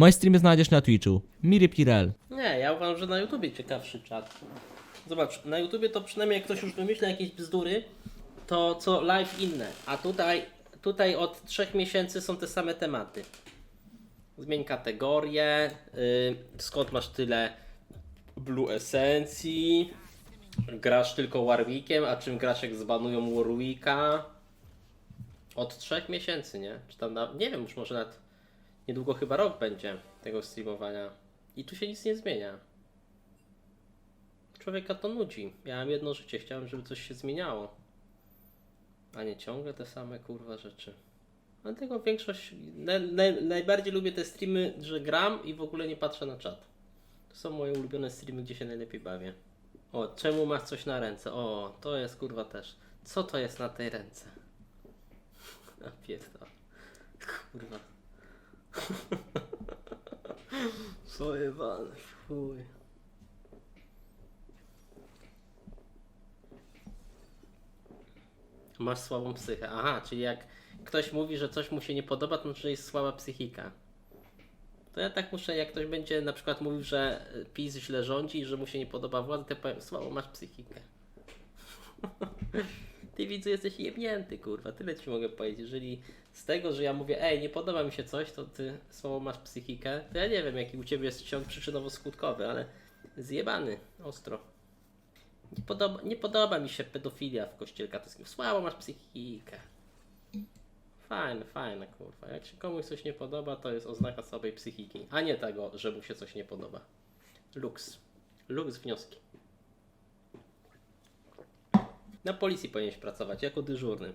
Moje streamy znajdziesz na Twitchu. Miri Pirel. Nie, ja uważam, że na YouTubie ciekawszy czat. Zobacz, na YouTubie to przynajmniej jak ktoś już wymyśla jakieś bzdury, to co live inne. A tutaj, tutaj od trzech miesięcy są te same tematy. Zmień kategorię, y, skąd masz tyle Blue Esencji, grasz tylko Warwickiem, a czym grasz jak zbanują Warwicka? Od trzech miesięcy, nie? Czy tam, na, nie wiem, już może nawet niedługo chyba rok będzie tego streamowania. I tu się nic nie zmienia. Człowieka to nudzi. Miałem jedno życie, chciałem, żeby coś się zmieniało. A nie ciągle te same kurwa rzeczy. Dlatego większość. Naj, naj, najbardziej lubię te streamy, że gram i w ogóle nie patrzę na czat. To są moje ulubione streamy, gdzie się najlepiej bawię. O, czemu masz coś na ręce? O, to jest kurwa też. Co to jest na tej ręce? Na pierdol. Kurwa. Pojebany chuj. Masz słabą psychę. Aha, czyli jak ktoś mówi, że coś mu się nie podoba, to znaczy, że jest słaba psychika. To ja tak muszę, jak ktoś będzie na przykład mówił, że PiS źle rządzi i że mu się nie podoba władza, to ja powiem, słabo masz psychikę. Ty widzu jesteś jebnięty, kurwa, tyle ci mogę powiedzieć. Jeżeli z tego, że ja mówię, ej, nie podoba mi się coś, to ty słabo masz psychikę, to ja nie wiem, jaki u ciebie jest ciąg przyczynowo-skutkowy, ale zjebany, ostro. Nie podoba, nie podoba mi się pedofilia w kościele katolickim. Słabo masz psychikę. Fajne, fajne, kurwa. Jak się komuś coś nie podoba, to jest oznaka słabej psychiki, a nie tego, że mu się coś nie podoba. Lux. Lux wnioski. Na policji powinieneś pracować, jako dyżurny.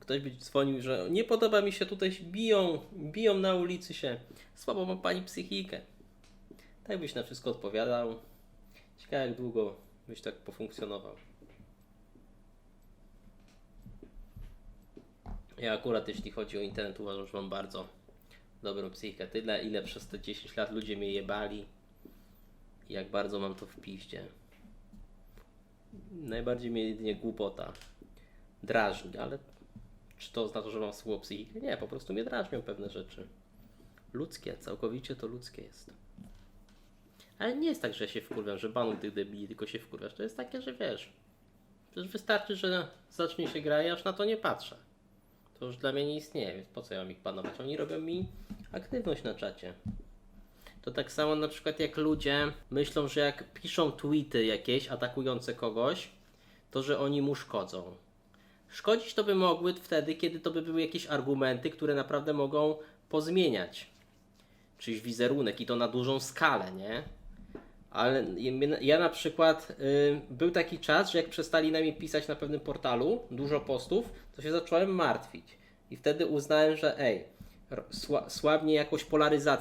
Ktoś by dzwonił, że nie podoba mi się tutaj, biją, biją na ulicy się. Słabo ma pani psychikę. Tak byś na wszystko odpowiadał. Ciekawe jak długo byś tak pofunkcjonował. Ja akurat jeśli chodzi o internet uważam, że mam bardzo dobrą psychikę. Tyle ile przez te 10 lat ludzie mnie jebali. I jak bardzo mam to w piździe. Najbardziej mnie jedynie głupota drażni, ale czy to oznacza, że mam słabą psychikę? Nie, po prostu mnie drażnią pewne rzeczy. Ludzkie, całkowicie to ludzkie jest. Ale nie jest tak, że się wkurwiam, że banuj tych debili, tylko się wkurwiasz. To jest takie, że wiesz, przecież wystarczy, że zacznie się gra i aż na to nie patrzę. To już dla mnie nie istnieje, więc po co ja mam ich banować? Oni robią mi aktywność na czacie. To tak samo na przykład jak ludzie myślą, że jak piszą tweety jakieś atakujące kogoś, to że oni mu szkodzą. Szkodzić to by mogły wtedy, kiedy to by były jakieś argumenty, które naprawdę mogą pozmieniać czyjś wizerunek i to na dużą skalę, nie? Ale ja na przykład y, był taki czas, że jak przestali na mnie pisać na pewnym portalu dużo postów, to się zacząłem martwić. I wtedy uznałem, że ej, sła, słabnie jakoś polaryzacja